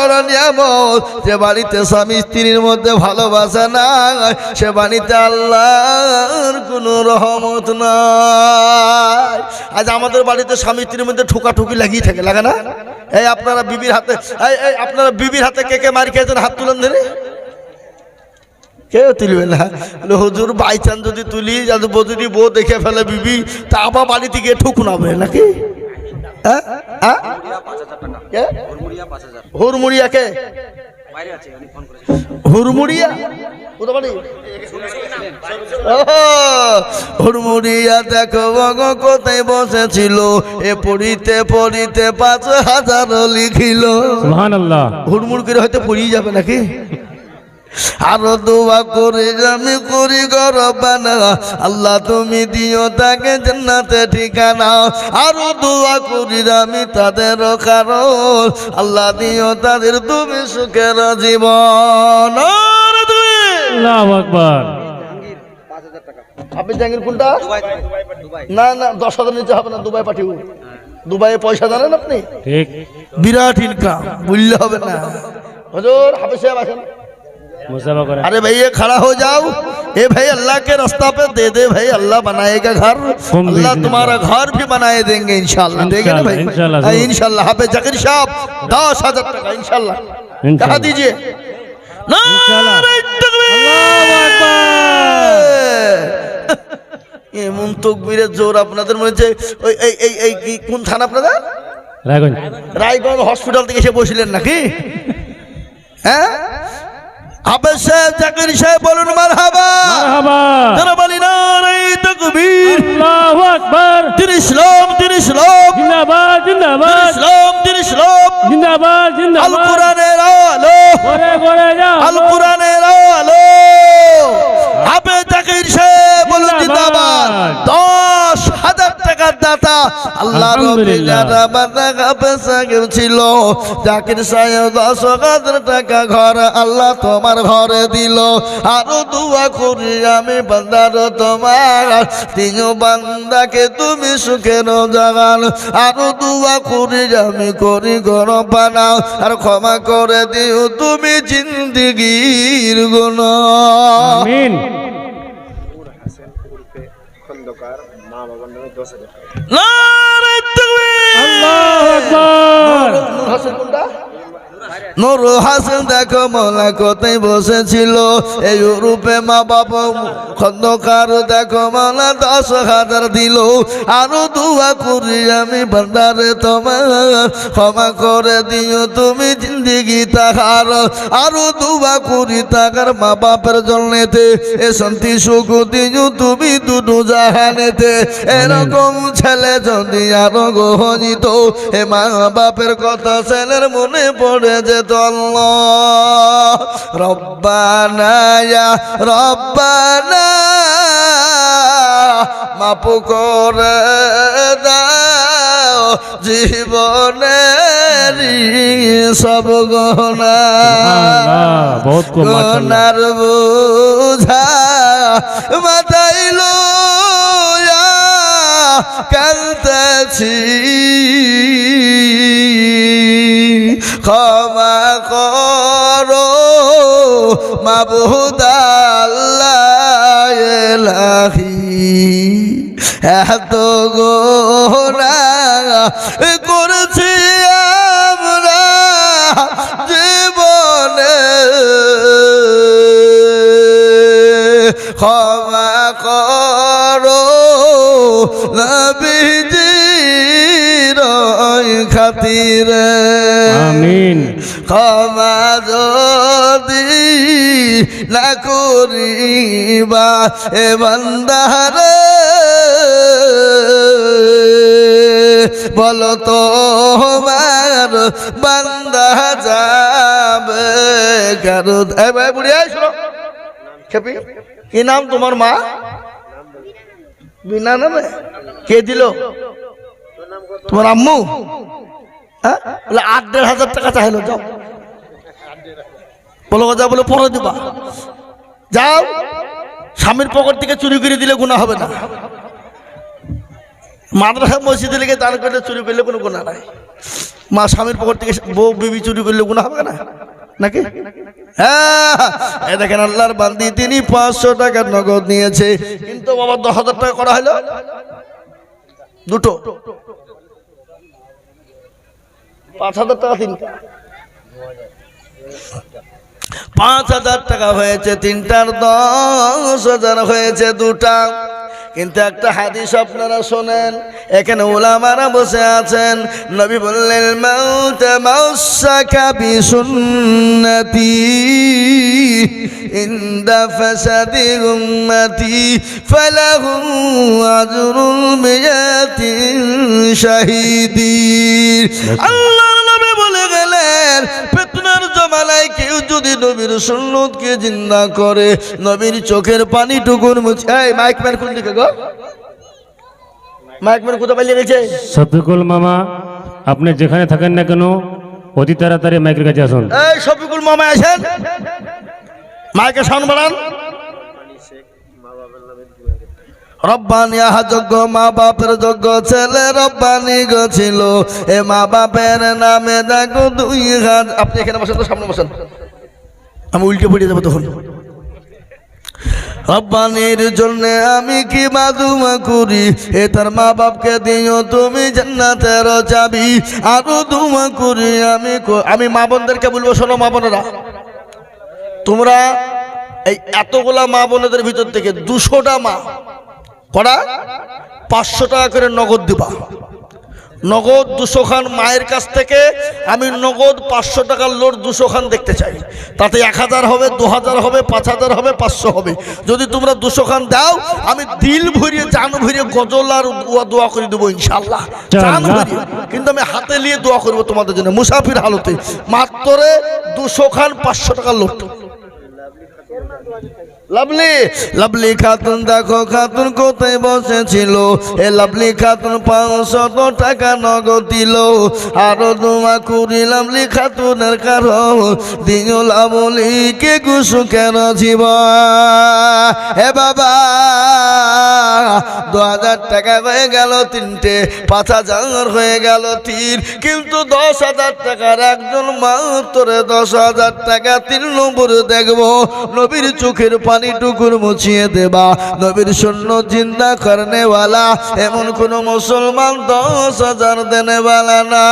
বড় নিয়ামত। যে বাড়িতে স্বামী স্ত্রীর মধ্যে ভালোবাসা নাই, সে বাড়িতে আল্লাহর কোনো রহমত নাই। আজ আমাদের বাড়িতে স্বামী স্ত্রীর মধ্যে ঠুকাঠুকি লাগিয়ে থাকে, লাগে না? এই আপনারা বিবির হাতে, এই আপনারা বিবির হাতে কে কে মার খেয়েছেন? হাত তুলেন ধরে। কেউ তুলবে না। হুজুর বাই চান্স যদি তুলি, যদি বউ দেখে ফেলে বিবি, তা আবার বাড়িতে গিয়ে ঠুকুনাবে নাকি? হ্যাঁ? কে? হুড়মুড়িয়া দেখো বগ কোথায় বসেছিল? এ পড়িতে পড়িতে পাঁচ হাজার লিখিল। হুড়মুড় করে হয়তো পড়িয়ে যাবে নাকি? আরও দোয়া করে আমি করি গরবানা। আল্লাহ তুমি দিও তাকে জান্নাতে ঠিকানা। আরও দোয়া করি আমি তাদের কারণ। আল্লাহ দিও তাদের তুমি সুখের জীবন। আর তুমি আল্লাহ আকবার। আপনি জানেন কোনটা? না না দশ হাজার নিচে হবে না দুবাই পাঠিয়ে দুবাইয়ে পয়সা জানেন আপনি? ঠিক। বিরাট ইনকাম বুঝলে হবে না। হজুর হাফিজ সাহেব আসেন। করে अरे भैया खड़ा हो जाओ ए भाई अल्लाह के रास्ता पे दे दे भाई अल्लाह बनाएगा घर हम अल्लाह देंगे तुम्हारा घर भी बनाए देंगे इंशाल्लाह देंगे ना भाई इंशाल्लाह, हाँ, जरूर। इंशाल्लाह हाफे जकीर साहब दस हजार टका इंशाल्लाह कहा इंशाल्लाह। दीजिए इंशाल्लाह। नारे तकबीर! আল্লাহু আকবার। এমন তকবীরের জোর আপনাদের মনে হচ্ছে ওই এই এই এই কি কোন থানা আপনাদের রায়গঞ্জ রায়গঞ্জ হসপিটাল থেকে এসে বসিলেন নাকি হ্যাঁ হাফেজ সাহেব জাকির সাহেব বলুন মার হাবা মারহাবা। যারা বলি না রে তকবীর। আল্লাহু আকবার। তিনি ইসলাম তিনি ইসলাম জিন্দাবাদ জিন্দাবাদ। ইসলাম তিনি ইসলাম জিন্দাবাদ আল জিন্দাবাদ। কোরআনের আলো। করে করে যাও। আল কোরআনের আলো। হাফে জাকির সাহেব বলুন জিন্দাবাদ। টাকার দাতা। আল্লাহ ছিল। জাকির সাহেব দশ হাজার টাকা ঘর আল্লাহ তোমার ঘরে দিল। আরও দুয়া করি আমি বান্দার তোমার। তিন বান্দাকে তুমি সুখের জাগান আরও দুয়া করি আমি করি গরম বানাও আর ক্ষমা করে দিও তুমি জিন্দিগির গুণ। নারে হাসান দেখো মোলা কোথায় বসেছিল। এই রূপে মা বাবা খন্দকার দেখো মোলা দশ হাজার দিল। আরও দুয়া করি আমি বান্দারে তোমার। ক্ষমা করে দিও তুমি জিন্দিগি তাহার। আরও দুয়া করি তাকার মা বাপের জন্যেতে। এ শান্তি সুখ দিও তুমি দুটো জাহানেতে। এরকম ছেলে যদি আরও গহনিত এ মা বাপের কথা ছেলের মনে পড়ে যেত আল্লাহ। রব্বানা রব্বানা মাপ করে দাও জীবনের সব গহনা। গহনার বোঝা মাথায় লইয়া কান্তাছি ক্ষমা করো মাবুদাল্লাহ এলাহি। এত গোনা করেছি আমরা জীবনে। ক্ষমা করো নবীজির খাতিরে। আমিন। ক্ষমা যদি না করিবা এ বান্দারে বলো তো আমার বান্দা যাবে ভাই বুড়ি খেপি। কি নাম তোমার মা? বিনা নামে? কে দিল? তোমার আম্মু? হ্যাঁ? আট, দেড় হাজার টাকা চাইলো যাও। বলো যা বলে পরে দিবা। যাও। স্বামীর পকেট থেকে চুরি করে দিলে গুণা হবে না। মাদ্রাসা মসজিদে লেগে দান করলে চুরি করলে কোনো গুণা নাই। মা স্বামীর পকর থেকে বউ, বিবি চুরি করলে গুণা হবে না? নাকি? হ্যাঁ। এ দেখেন আল্লাহর বান্দি, তিনি পাঁচশো টাকার নগদ নিয়েছে। কিন্তু বাবা দশ হাজার টাকা করা হলো? দুটো। পাঁচ হাজার টাকা তিনটা। পাঁচ হাজার টাকা হয়েছে তিনটার, দশ হাজার হয়েছে দুটা। কিন্তু একটা হাদিস আপনারা শোনেন এখানে ওলামারা বসে আছেন নবী বললেন মাউত মাউসাকা বিসুন্নতি ইন্দা ফাসাদি উম্মতি ফালাহু আজরুল মিয়াতি শাহিদিন আল্লাহর নবী বলে গেলেন ফিতনার কেউ যদি নবীর সুন্নতকে জিন্দা করে নবীর চোখের পানি টুকুর মুছে এই মাইক ম্যান কোন দিকে গো? মাইক ম্যান কোথায় পালিয়ে গেছে? শফিকুল মামা আপনি যেখানে থাকেন না কেন অতি তাড়াতাড়ি মাইকের কাছে আসুন। এই শফিকুল মামা আসেন। মাইকে সাউন্ড বাড়ান। রব্বানি যোগ্য, মা বাপের যোগ্য, ছেলে রব্বানি গো ছিল। এ মা বাপের নামে দেখো দুই হাত। আপনি এখানে বসেন তো, সামনে বসেন। আমি উল্টে পড়ে যাব তখন। রব্বানির জন্য আমি কি বাদুমা করি? এ তার মা বাপকে দিও, তুমি জান্নাতের চাবি। আরও দুমা করি আমি আমি মা বোনদেরকে বলব, শোনো মা বোনেরা। তোমরা এই এতগুলা মা বোনেদের ভিতর থেকে দুশোটা মা করা পাঁচশো টাকা করে নগদ দিবা। নগদ দুশো খান মায়ের কাছ থেকে আমি নগদ পাঁচশো টাকার লোড দুশো খান দেখতে চাই। তাতে এক হাজার হবে দু হাজার হবে পাঁচ হাজার হবে পাঁচশো হবে। যদি তোমরা দুশো খান দাও আমি দিল ভরিয়ে জান ভরিয়ে গজল আর দোয়া দোয়া করে দেবো ইনশাল্লাহ জান জান্নাত। ভরিয়ে। কিন্তু আমি হাতে নিয়ে দোয়া করব তোমাদের জন্য। মুসাফির হালতে। মাত্র দুশো খান পাঁচশো টাকার লোড। লাভলি লাভলি খাতুন দেখো, খাতুন কোথায় বসেছিল? এ লাভলি খাতুন পাঁচশত টাকা নগদ দিল। আরও তোমা কুড়ি লাভলি খাতুনের কারণ। দিও লাভলি কে গুসু কেন জীব হে বাবা, দু হাজার টাকা হয়ে গেল তিনটে, পাঁচ হাজার হয়ে গেল তিন। কিন্তু দশ হাজার টাকার একজন মা, তোরে দশ হাজার টাকা তিন নম্বরে দেখব। নবীর চোখের পানি টুকুর মুছিয়ে দেবা। নবীর শূন্য চিন্তা করনেওয়ালা, এমন কোন মুসলমান দশ হাজার দেনেওয়ালা না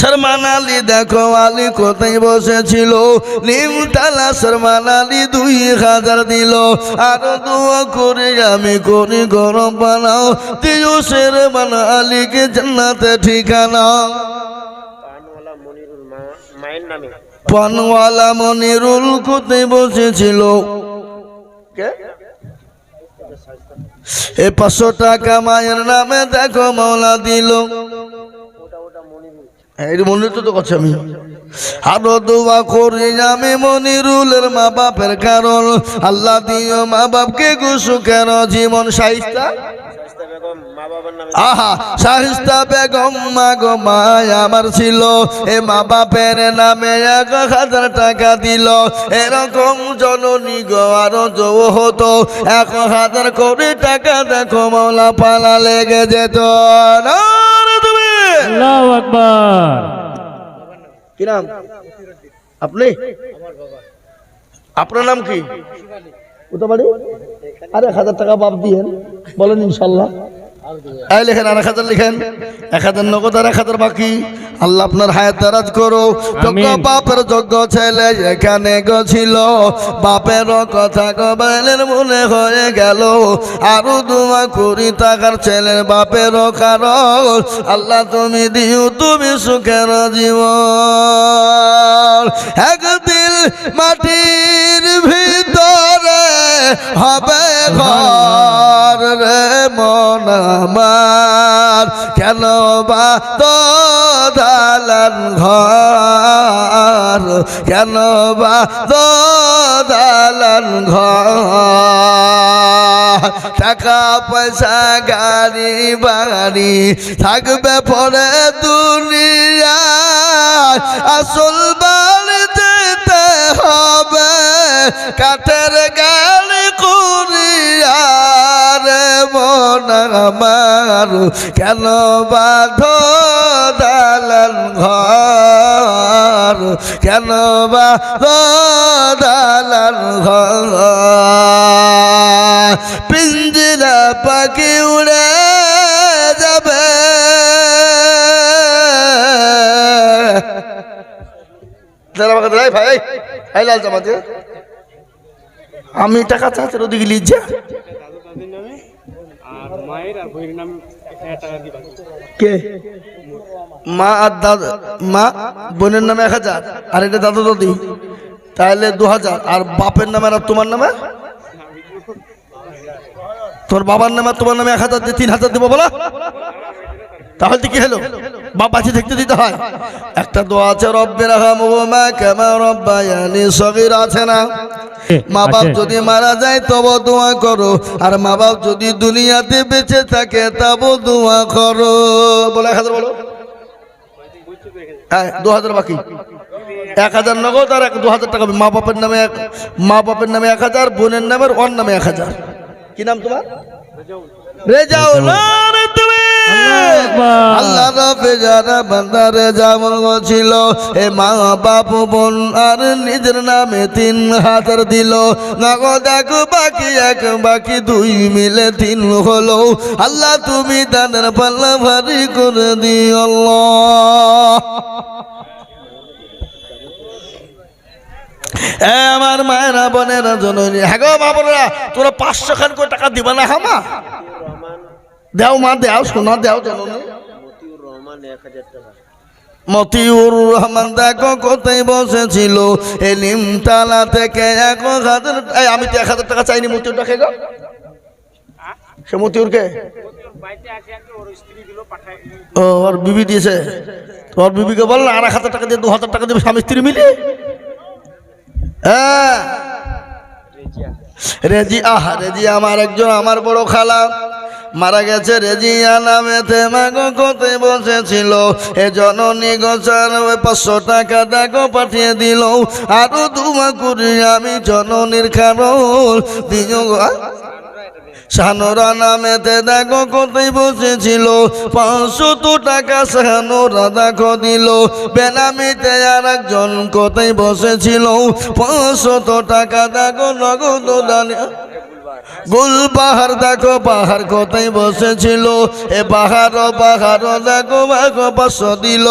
শর্মান আলী, দেখো আলী কোথায় বসেছিল? নিমতলা শর্মান আলী দুই হাজার দিল। আরও দোয়া করে আমি করি গরম বানাও দিও শেরমান আলীকে জান্নাতে ঠিকানা। পানওয়ালা মনিরুল কোথায় বসেছিল। এ পাঁচশো টাকা মায়ের নামে দেখো মাওলা দিল। এই মনির তো তো করছি আমি। আরও দোয়া করি আমি মনিরুলের মা বাপের কারণ। আল্লাহ দিও মা বাপকে গুসু কেন জীবন সাহিত্যা শাস্তা বেগম মা বাবার নামে আহা শাহিস্তা বেগম মা গো আমার ছিল। এ মা বাপের নামে এক হাজার টাকা দিল। এরকম জননী গো আরও যৌ হতো। এক হাজার কোটি টাকা দেখো মৌলা পালা লেগে যেত। তুমি! কি নাম? আপনি? আপনার নাম কি? কোথা আরে এক হাজার টাকা বাপ দিয়েন। বলেন ইনশাল্লাহ। এই লেখেন আর এক হাজার লিখেন। এক হাজার নগদ আর এক হাজার বাকি। আল্লাহ আপনার হায়াত দারাজ করো যোগ্য বাপের যোগ্য ছেলে এখানে গছিল। বাপের কথা কবাইলের মনে হয়ে গেল। আরও দুমা করি টাকার ছেলের বাপের কারণ। আল্লাহ তুমি দিও তুমি সুখের জীবন। একদিন মাটির ভিতরে হবে ঘর রে মন। আমার কেন বা দালান ঘর? কেন বা দালান ঘর? টাকা পয়সা, গাড়ি, বাড়ি থাকবে পরে দুনিয়া আসল বাড়ি যেতে হবে, কাঠের গাড়ি মন আমার, কেন বাধ দালান ঘর? কেন বাধ দালান ঘর? পিঞ্জিরা পাখি উড়ে যাবে। ভাই আমি টাকা চাচ্ছি, ওদিকে মা আর দাদা, মা বোনের নামে এক হাজার, আর এটা দাদা দাদি। তাহলে দু হাজার, আর বাপের নামে আর তোমার নামে তোর বাবার নামে তোমার নামে এক হাজার দিয়ে তিন হাজার দেবো বলো। তাহলে কি হলো? বাপ বাঁচি দেখতে দিতে হয়। একটা দোয়া আছে রব্বের মা কেমন রব্বায়ানি সগির আছে না? মা বাপ যদি মারা যায় তব দোয়া করো। আর মা বাপ যদি দুনিয়াতে বেঁচে থাকে তব দোয়া করো। বলে এক হাজার বলো। হ্যাঁ দু হাজার বাকি। এক হাজার নগদ আর এক দু হাজার টাকা মা বাপের নামে এক মা বাপের নামে এক হাজার বোনের নামে ওর নামে এক হাজার। কি নাম তোমার? রেজাউল। আরে তুমি আল্লাহ রবে যারা বান্দারে যেমন ছিল এ মা বাপ বোন আর নিজের নামে তিন হাজার দিল। নগদ এক বাকি এক বাকি দুই মিলে তিন হলো। আল্লাহ তুমি দানের পাল্লা ভারী করে দিও আমার মায়েরা বোনেরা জননী হ্যাঁ গো মা বোনেরা তোরা পাঁচশো খান করে টাকা দিবা না হামা? দেও মা, দেও সোনা দেও মতিউর রহমান টাকা মতিউর দেখো কোথায় বসেছিল। এ নিমতলা থেকে এক হাজার আমি তো এক হাজার টাকা চাইনি মতিউরটা খেয়ে গো। সে মতিউরকে? ও, ওর বিবি দিয়েছে। তোর বিবিকে বল না আর এক হাজার টাকা দিয়ে দু হাজার টাকা দেবে স্বামী স্ত্রী মিলে? হ্যাঁ। রেজি আহ রেজি আমার একজন, আমার বড় খালা। মারা গেছে রেজিয়া নামেতে, মাগো কোথায় বসেছিল? এ জননী ওই পাঁচশো টাকা দেখো পাঠিয়ে দিল। আরও দুমা করি আমি জননীর কারণ দিও? শাহানোরা নামেতে দেখো কোথায় বসেছিল। পাঁচশো তো টাকা শাহানোরা দেখো দিল। বেনামিতে আর একজন কোথায় বসেছিল? পাঁচশো তো টাকা দেখো নগদ দানে। গুল পাহাড় দেখো পাহাড় কোথায় বসেছিল? এ পাহাড় পাহাড় দেখো দেখো পাঁচশো দিল।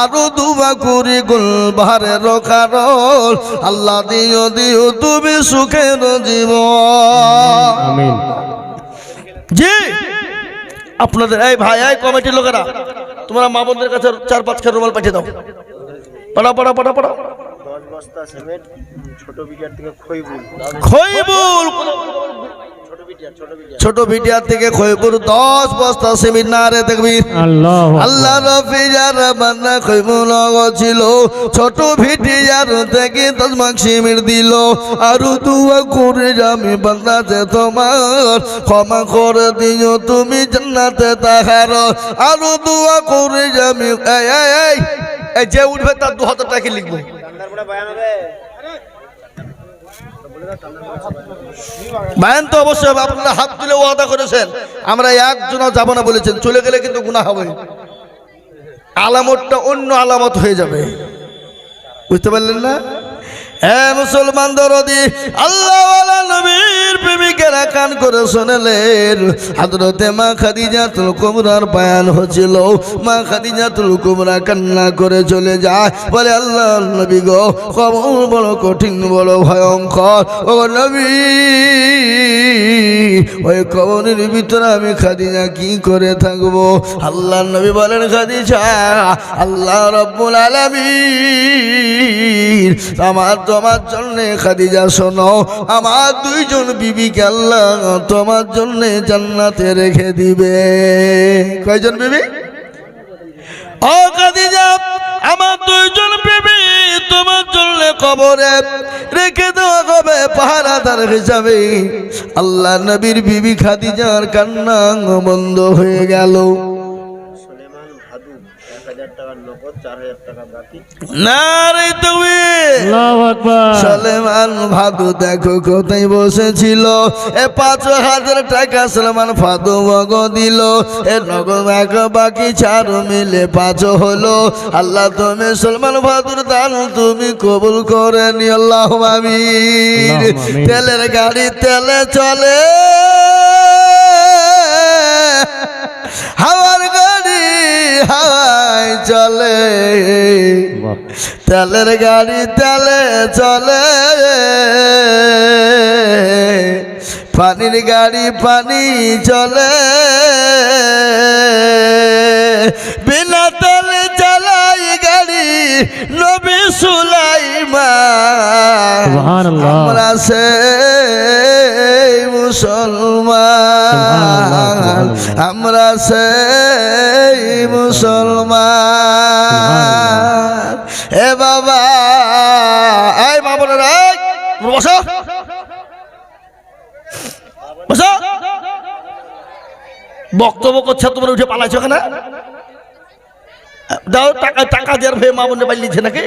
আরও দুবা কুড়ি গুল পাহাড়ের কারণ। আল্লাহ দিও দিও তুমি সুখের আমিন। জি! আপনাদের এই ভাই এই কমিটির লোকেরা তোমরা মা বোনদের কাছে চার পাঁচ খান রুমাল পাঠিয়ে দাও। পড়া পড়া পড়া পড়া দশ বস্তা সিমেন্ট ছোট বিটার থেকে খইবুল। খইবুল! ছোট বিটিয়া ছোট বিটিয়া ছোট ভিডিয়ার থেকে খইবুল দশ বস্তা সিমির না রে দেখবি। আল্লাহ আল্লাহ রফি যার বান্না ছিল ছোট ভিডিয়ার থেকে দশ মাক সিমির দিল। আরও দুয়া করে আমি বান্দা যে তোমার ক্ষমা করে দিও তুমি জান্নাতে তাহার। আরও দুয়া করে আমি এই যে উঠবে তার দু হাজার টাকা লিখব? বায়ান তো অবশ্যই আপনারা হাত তুলে ওয়াদা করেছেন। আমরা একজনও যাব না বলেছেন, চলে গেলে কিন্তু গুণা হবে। আলামতটা অন্য আলামত হয়ে যাবে। বুঝতে পারলেন না? হ্যাঁ মুসলমান দরদি আল্লাহ নবীর প্রেমিকেরা কান করে শোনালেন। হাজরতে মা খাদিজাতুল কুমরার বয়ান হচ্ছিল। মা খাদিজাতুল কুমরা কান্না করে চলে যায়। বলে, আল্লাহ নবী গো কবর বড় কঠিন বড় ভয়ঙ্কর। ও নবী, ওই কবরের ভিতরে আমি খাদিজা কি করে থাকব? আল্লাহ নবী বলেন, খাদিজা, আল্লাহ রব্বুল আলামিন আমার তোমার জন্য, খাদিজা, শোনো, আমার দুইজন বিবিকে আল্লাহ তোমার জন্য জান্নাতে রেখে দিবে। কয়জন বিবি? ও খাদিজা, আমার দুইজন বিবি তোমার জন্য কবরে রেখে দেওয়া হবে পাহারাদার হিসাবে। আল্লাহ নবীর বিবি খাদিজার কান্না বন্ধ হয়ে গেল। সলেমান ভাদু দেখো কোথায় বসেছিল। এ পাঁচ হাজার টাকা সলমান ফাদু মগ দিল। এ নগদ এক বাকি চার মিলে পাঁচ হলো। আল্লাহ তুমি সলমান ভাদুর দান তুমি কবুল করে নি আল্লাহ আমিন। তেলের গাড়ি তেলে চলে। হাওয়ার গাড়ি হাওয়ায় চলে। তেলের গাড়ি তেলে চলে পানির গাড়ি পানি চলে বিনা তেলে চালাই গাড়ি নবী সুবহানাল্লাহ। আমরা সেই মুসলমান আমরা সেই মুসলমান। এ বাবা এই বাবনের বসো। বসো। বক্তব্য করছে তোমরা উঠে পালাইছো কেনা? দাও টাকা টাকা দেওয়ার ভয়ে মা বোনে পালিয়েছে নাকি?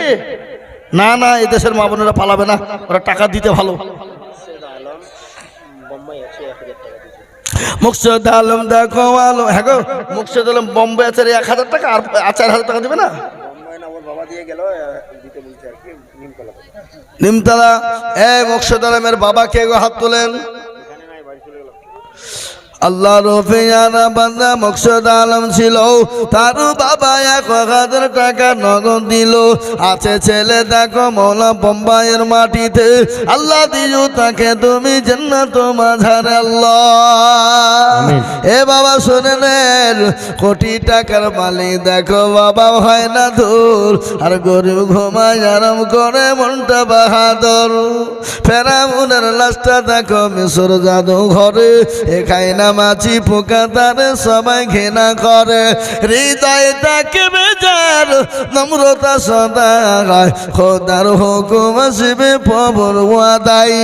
না না এই দেশের মা বোনেরা পালাবে না ওরা টাকা দিতে ভালো সৈয়দ আলম বোম্বাই আছে এক হাজার টাকা দিয়েছে মুকসদ আলম দেখো আলম হ্যাঁ গো মুকসদ আলম বম্বে আছে এক হাজার টাকা আর চার হাজার টাকা দেবে না। নিমতলা। এ মুকসদ আলমের বাবা কে গো হাত তোলেন এখানে নাই বাড়ি চলে গেল আল্লাহ রফিয়ানা বান্দা মকসদ আলম ছিল। তার বাবা এক হাজার টাকা নগদ দিল। আছে ছেলে দেখো মৌলা বোম্বাইয়ের মাটিতে। আল্লাহ দিও তাকে তুমি জান্নাত মাঝারে আল্লাহ। এ বাবা শুনে নেন কোটি টাকার মালিক দেখো বাবা হয় না দূর। আর গরিব ঘুমায় আরাম করে মনটা বাহাদুর। ফেরামুনের লাশটা দেখো মিশর জাদু ঘরে এ না মাছি পোকা তারে সবাই ঘৃণা করে। হৃদয় তাকে বেজার, নম্রতা সদা খোদার হুকুম আসবে পবর ওয়াদাই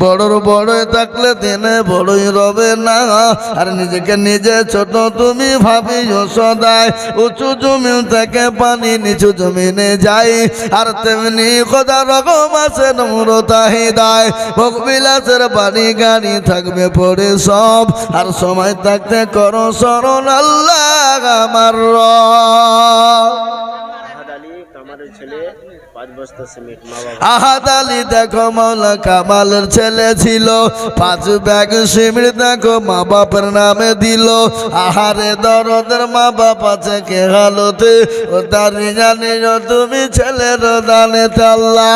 বড়র বড় থাকলে দিনে বড়ই রবে না। আর নিজেকে নিজে ছোট তুমি ভাবিও সদাই উঁচু জমি থেকে পানি নিচু জমিনে যাই আর তেমনি খোদা রকম আছে নম্রতা হৃদয়। ভোগ বিলাসের বাড়ি গাড়ি থাকবে পরে সব। আর সময় থাকতে করো স্মরণ আল্লাহ আমার। আহাদ আলী দেখো মাওলা কামালের ছেলে ছিল। পাঁচ ব্যাগ সিমির দেখো মা বাপের নামে দিল। আহারে দরদের মা বাপ আছে কে হালতে? ও তারি জানি তুমি ছেলের দানে আল্লাহ।